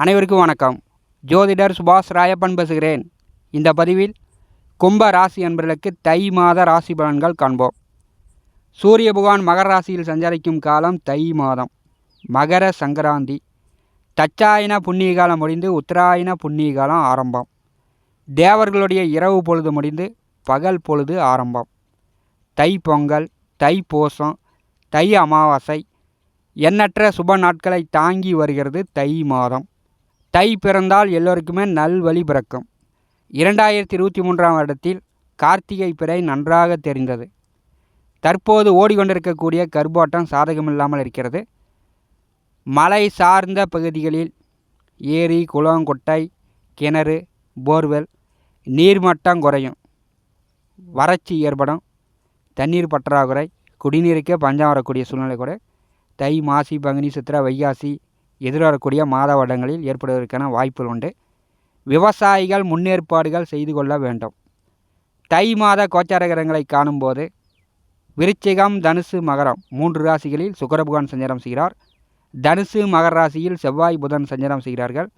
அனைவருக்கும் வணக்கம். ஜோதிடர் சுபாஷ் ராயப்பன் பேசுகிறேன். இந்த பதிவில் கும்ப ராசி என்பர்களுக்கு தை மாத ராசி பலன்கள் காண்போம். சூரிய புகான் மகர ராசியில் சஞ்சரிக்கும் காலம் தை மாதம். மகர சங்கராந்தி. தச்சாயன புண்ணிய காலம் முடிந்து உத்தராயண புண்ணிய காலம் ஆரம்பம். தேவர்களுடைய இரவு பொழுது முடிந்து பகல் பொழுது ஆரம்பம். தை பொங்கல் தை பூசம் தை அமாவாசை. எண்ணற்ற சுப நாட்களை தாங்கி வருகிறது தை மாதம். தை பிறந்தால் எல்லோருக்குமே நல்வழி பிறக்கும். இரண்டாயிரத்தி இருபத்தி மூன்றாம் வருடத்தில் கார்த்திகை பிறை நன்றாக தெரிந்தது. தற்போது ஓடிக்கொண்டிருக்கக்கூடிய கர்ப்பாட்டம் சாதகமில்லாமல் இருக்கிறது. மலை சார்ந்த பகுதிகளில் ஏரி குளம் குட்டை கிணறு போர்வெல் நீர்மட்டம் குறையும். வறட்சி ஏற்படும். தண்ணீர் பற்றாக்குறை. குடிநீருக்கே பஞ்சம் வரக்கூடிய சூழ்நிலை கூட. தை மாசி பங்குனி சித்திரை வைகாசி எதிர்வரக்கூடிய மாத வருடங்களில் ஏற்படுவதற்கான வாய்ப்புகள் உண்டு. விவசாயிகள் முன்னேற்பாடுகள் செய்து கொள்ள வேண்டும். தை மாத கோச்சார கிரகங்களை காணும்போது விருச்சிகம் தனுசு மகரம் மூன்று ராசிகளில் சுக்கரபகவான் சஞ்சாரம் செய்கிறார். தனுசு மகர ராசியில் செவ்வாய் புதன் சஞ்சாரம் செய்கிறார்கள்.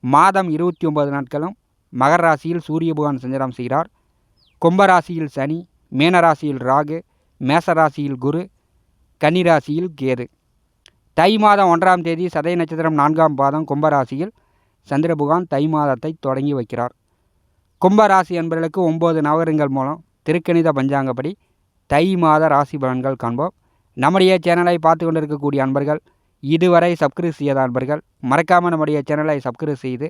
மாதம் இருபத்தி ஒன்பது நாட்களும் மகர ராசியில் சூரிய பகவான் சஞ்சாரம் செய்கிறார். கும்பராசியில் சனி மீனராசியில் ராகு மேசராசியில் குரு கன்னிராசியில் கேது. தை மாதம் ஒன்றாம் தேதி சதய நட்சத்திரம் நான்காம் பாதம் கும்பராசியில் சந்திரபுகான் தை மாதத்தை தொடங்கி வைக்கிறார். கும்பராசி என்பவர்களுக்கு ஒம்பது நவகரங்கள் மூலம் திருக்கணித பஞ்சாங்கப்படி தை மாத ராசி பலன்கள் காண்போம். நம்முடைய சேனலை பார்த்து கொண்டிருக்கக்கூடிய அன்பர்கள் இதுவரை சப்ஸ்கிரைப் செய்யாத அன்பர்கள் மறக்காமல் நம்முடைய சேனலை சப்ஸ்கிரைப் செய்து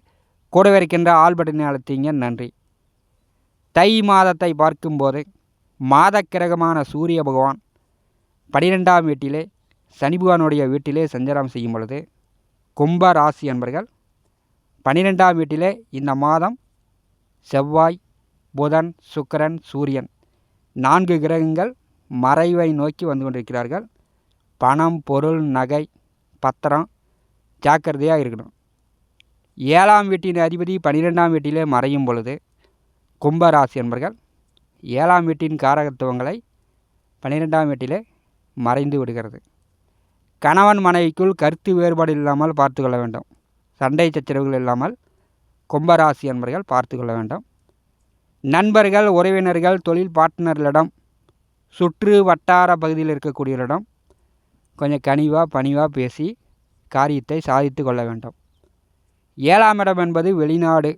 கூடவே இருக்கின்ற ஆல் பட்டினை அழுத்திங்க. நன்றி. தை மாதத்தை பார்க்கும்போது மாதக்கிரகமான சூரிய பகவான் பனிரெண்டாம் வீட்டிலே சனி பகவானுடைய வீட்டிலே சஞ்சாரம் செய்யும் பொழுது கும்ப ராசி என்பர்கள் பன்னிரெண்டாம் வீட்டிலே இந்த மாதம் செவ்வாய் புதன் சுக்கரன் சூரியன் நான்கு கிரகங்கள் மறைவை நோக்கி வந்து கொண்டிருக்கிறார்கள். பணம் பொருள் நகை பத்திரம் ஜாக்கிரதையாக இருக்கணும். ஏழாம் வீட்டின் அதிபதி பன்னிரெண்டாம் வீட்டிலே மறையும் பொழுது கும்பராசி என்பர்கள் ஏழாம் வீட்டின் காரகத்துவங்களை பன்னிரெண்டாம் வீட்டிலே மறைந்து விடுகிறது. கணவன் மனைவிக்குள் கருத்து வேறுபாடு இல்லாமல் பார்த்து கொள்ள வேண்டும். சண்டை சச்சரவுகள் இல்லாமல் கும்பராசி என்பர்கள் பார்த்து கொள்ள வேண்டும். நண்பர்கள் உறவினர்கள் தொழில் பார்ட்னர்களிடம் சுற்று வட்டார பகுதியில் இருக்கக்கூடியவரிடம் கொஞ்சம் கனிவாக பணிவாக பேசி காரியத்தை சாதித்து கொள்ள வேண்டும். ஏழாம் இடம் என்பது வெளிநாடு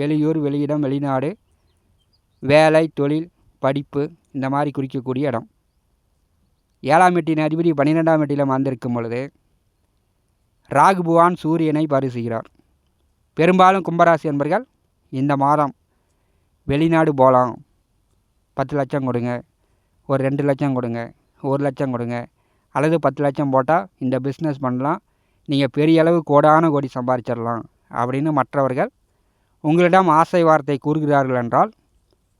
வெளியூர் வெளியிடம் வெளிநாடு வேலை தொழில் படிப்பு இந்த மாதிரி குறிக்கக்கூடிய இடம். ஏழாம் எட்டின் அதிபதி பன்னிரெண்டாம் எட்டில் அமர்ந்திருக்கும் பொழுது ராகு புவான் சூரியனை பரிசுகிறார். பெரும்பாலும் கும்பராசி என்பர்கள் இந்த மாதம் வெளிநாடு போகலாம். பத்து லட்சம் கொடுங்க ஒரு ரெண்டு லட்சம் கொடுங்க ஒரு லட்சம் கொடுங்க அல்லது பத்து லட்சம் போட்டால் இந்த பிஸ்னஸ் பண்ணலாம். நீங்கள் பெரிய அளவு கோடான கோடி சம்பாதிச்சிடலாம் அப்படின்னு மற்றவர்கள் உங்களிடம் ஆசை வார்த்தை கூறுகிறார்கள் என்றால்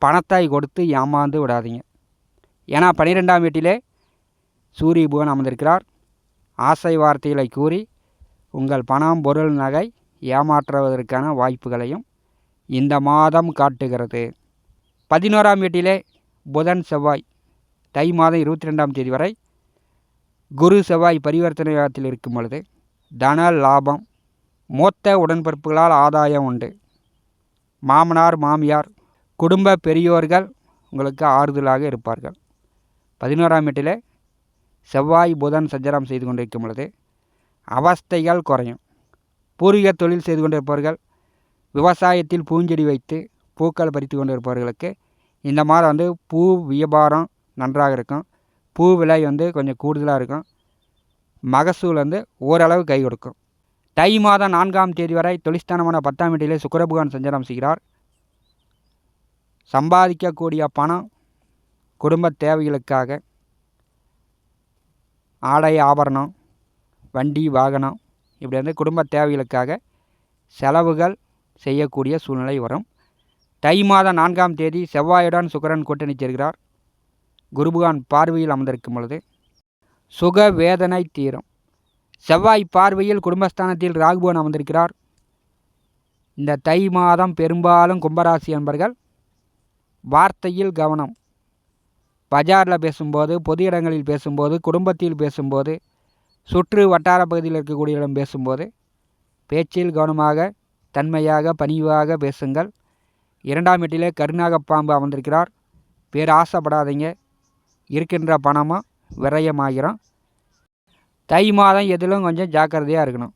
பணத்தை கொடுத்து ஏமாந்து விடாதீங்க. ஏன்னா பன்னிரெண்டாம் வீட்டிலே சூரிய புவன் அமர்ந்திருக்கிறார். ஆசை வார்த்தைகளை கூறி உங்கள் பணம் பொருள் நகை ஏமாற்றுவதற்கான வாய்ப்புகளையும் இந்த மாதம் காட்டுகிறது. பதினோராம் வீட்டிலே புதன் செவ்வாய் தை மாதம் இருபத்தி ரெண்டாம் தேதி வரை குரு செவ்வாய் பரிவர்த்தனை யோகத்தில் இருக்கும் பொழுது தன லாபம் மூத்த உடன்பிறப்புகளால் ஆதாயம் உண்டு. மாமனார் மாமியார் குடும்ப பெரியோர்கள் உங்களுக்கு ஆறுதலாக இருப்பார்கள். பதினோராம் வீட்டிலே செவ்வாய் புதன் சஞ்சாரம் செய்து கொண்டிருக்கும் பொழுது அவஸ்தைகள் குறையும். பூர்வீக தொழில் செய்து கொண்டிருப்பவர்கள் விவசாயத்தில் பூஞ்செடி வைத்து பூக்கள் பறித்து கொண்டிருப்பவர்களுக்கு இந்த மாதம் வந்து பூ வியாபாரம் நன்றாக இருக்கும். பூ விலை வந்து கொஞ்சம் கூடுதலாக இருக்கும். மகசூல் வந்து ஓரளவு கை கொடுக்கும். தை மாதம் நான்காம் தேதி வரை தொழிற்ஸ்தானமான பத்தாம் வீட்டிலே சுக்கரபகவான் சஞ்சாரம் செய்கிறார். சம்பாதிக்கக்கூடிய பணம் குடும்ப தேவைகளுக்காக ஆடை ஆபரணம் வண்டி வாகனம் இப்படி வந்து குடும்ப தேவைகளுக்காக செலவுகள் செய்யக்கூடிய சூழ்நிலை வரும். தை மாதம் நான்காம் தேதி செவ்வாயுடன் சுக்கரன் கூட்டணி சேர்கிறார். குருபகான் பார்வையில் அமர்ந்திருக்கும் பொழுது சுக வேதனை தீரும். செவ்வாய் பார்வையில் குடும்பஸ்தானத்தில் ராகுபவன் அமர்ந்திருக்கிறார். இந்த தை மாதம் பெரும்பாலும் கும்பராசி என்பர்கள் வார்த்தையில் கவனம் பஜாரில் பேசும்போது பொது இடங்களில் பேசும்போது குடும்பத்தில் பேசும்போது சுற்று வட்டார பகுதியில் இருக்கக்கூடியவரிடம் பேசும்போது பேச்சில் கவனமாக தன்மையாக பணிவாக பேசுங்கள். இரண்டாம் வீட்டிலே கருநாக பாம்பு அமர்ந்திருக்கிறார் பேராசைப்படாதீங்க இருக்கின்ற பணமும் விரயமாகிறோம் தை மாதம் எதிலும் கொஞ்சம் ஜாக்கிரதையாக இருக்கணும்.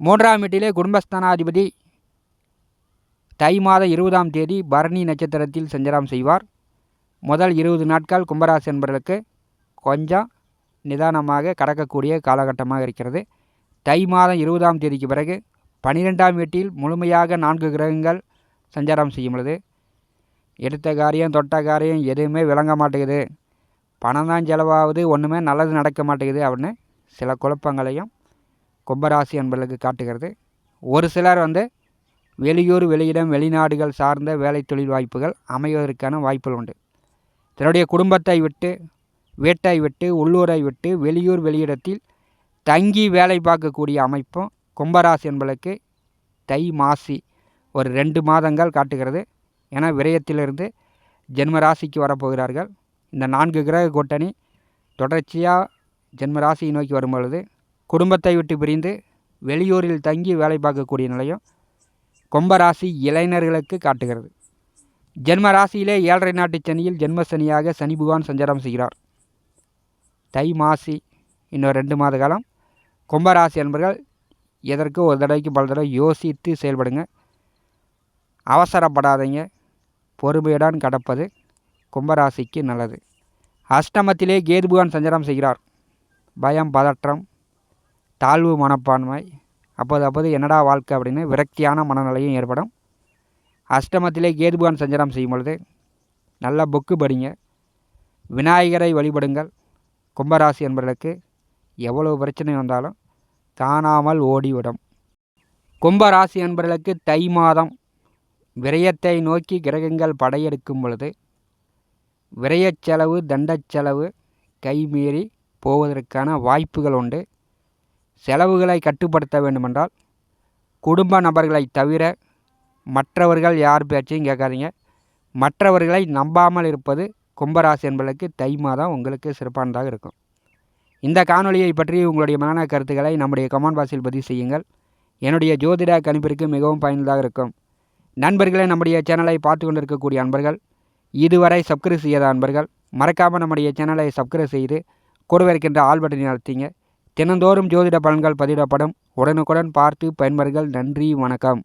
மூன்றாம் வீட்டிலே குடும்பஸ்தானாதிபதி தை மாதம் இருபதாம் தேதி பரணி நட்சத்திரத்தில் சஞ்சாரம் செய்வார். முதல் இருபது நாட்கள் கும்பராசி என்பவர்களுக்கு கொஞ்சம் நிதானமாக கடக்கக்கூடிய காலகட்டமாக இருக்கிறது. தை மாதம் இருபதாம் தேதிக்கு பிறகு பனிரெண்டாம் வீட்டில் முழுமையாக நான்கு கிரகங்கள் சஞ்சாரம் செய்யும் பொழுது எடுத்த காரியம் தொட்ட காரியம் எதுவுமே விளங்க மாட்டேங்குது. பணம் தான் செலவாகுது ஒன்றுமே நல்லது நடக்க மாட்டேங்குது அப்படின்னு சில குழப்பங்களையும் கும்பராசி என்பர்களுக்கு காட்டுகிறது. ஒரு சிலர் வந்து வெளியூர் வெளியிடம் வெளிநாடுகள் சார்ந்த வேலை தொழில் வாய்ப்புகள் அமைவதற்கான வாய்ப்புகள் உண்டு. தன்னுடைய குடும்பத்தை விட்டு வீட்டை விட்டு உள்ளூரை விட்டு வெளியூர் வெளியிடத்தில் தங்கி வேலை பார்க்கக்கூடிய அமைப்பும் கும்பராசி என்பளுக்கு தை மாசி ஒரு ரெண்டு மாதங்கள் காட்டுகிறது. ஏன்னா விரயத்திலிருந்து ஜென்ம ராசிக்கு வரப்போகிறார்கள். இந்த நான்கு கிரக கூட்டணி தொடர்ச்சியாக ஜென்ம ராசியை நோக்கி வரும் பொழுது குடும்பத்தை விட்டு பிரிந்து வெளியூரில் தங்கி வேலை பார்க்கக்கூடிய நிலையம் கும்பராசி இளைஞர்களுக்கு காட்டுகிறது. ஜென்ம ராசியிலே ஏழரை நாட்டு சனியில் ஜென்ம சனியாக சனி புகான் சஞ்சாரம் செய்கிறார். தை மாசி இன்னும் ரெண்டு மாத காலம். கும்பராசி என்பர்கள் எதற்கு ஒரு தடவைக்கு பல தடவை யோசித்து செயல்படுங்க. அவசரப்படாதீங்க. பொறுமையுடன் கடப்பது கும்பராசிக்கு நல்லது. அஷ்டமத்திலே கேதுபுகான் சஞ்சாரம் செய்கிறார். பயம் பதற்றம் தாழ்வு மனப்பான்மை. அப்போது அப்போது என்னடா வாழ்க்கை அப்படின்னு விரக்தியான மனநிலையும் ஏற்படும். அஷ்டமத்திலே கேதுபான் சஞ்சாரம் செய்யும் பொழுது நல்லா புக்கு படிங்க. விநாயகரை வழிபடுங்கள். கும்பராசி என்பவர்களுக்கு எவ்வளவு பிரச்சனை வந்தாலும் காணாமல் ஓடிவிடும். கும்பராசி என்பவர்களுக்கு தை மாதம் விரயத்தை நோக்கி கிரகங்கள் படையெடுக்கும் பொழுது விரயச் செலவு தண்டச் செலவு கைமீறி போவதற்கான வாய்ப்புகள் உண்டு. செலவுகளை கட்டுப்படுத்த வேண்டுமென்றால் குடும்ப நபர்களை தவிர மற்றவர்கள் யார் பேச்சையும் கேட்காதீங்க. மற்றவர்களை நம்பாமல் இருப்பது கும்பராசி என்பதற்கு தை மாதம் உங்களுக்கு சிறப்பானதாக இருக்கும். இந்த காணொலியை பற்றி உங்களுடைய மனநல கருத்துக்களை நம்முடைய கமெண்ட் பாக்ஸில் பதிவு செய்யுங்கள். என்னுடைய ஜோதிட கணிப்பிற்கு மிகவும் பயனுள்ளதாக இருக்கும். நண்பர்களே நம்முடைய சேனலை பார்த்து கொண்டிருக்கக்கூடிய அன்பர்கள் இதுவரை சப்ஸ்கிரைப் செய்யாத அன்பர்கள் மறக்காமல் நம்முடைய சேனலை சப்ஸ்கிரைப் செய்து கூடவே இருக்கின்ற நடத்திங்க பட்டனை அழுத்திங்க. தினந்தோறும் ஜோதிட பலன்கள் பதிவிடப்படும். உடனுக்குடன் பார்த்து பயன்பெறுங்கள். நன்றி வணக்கம்.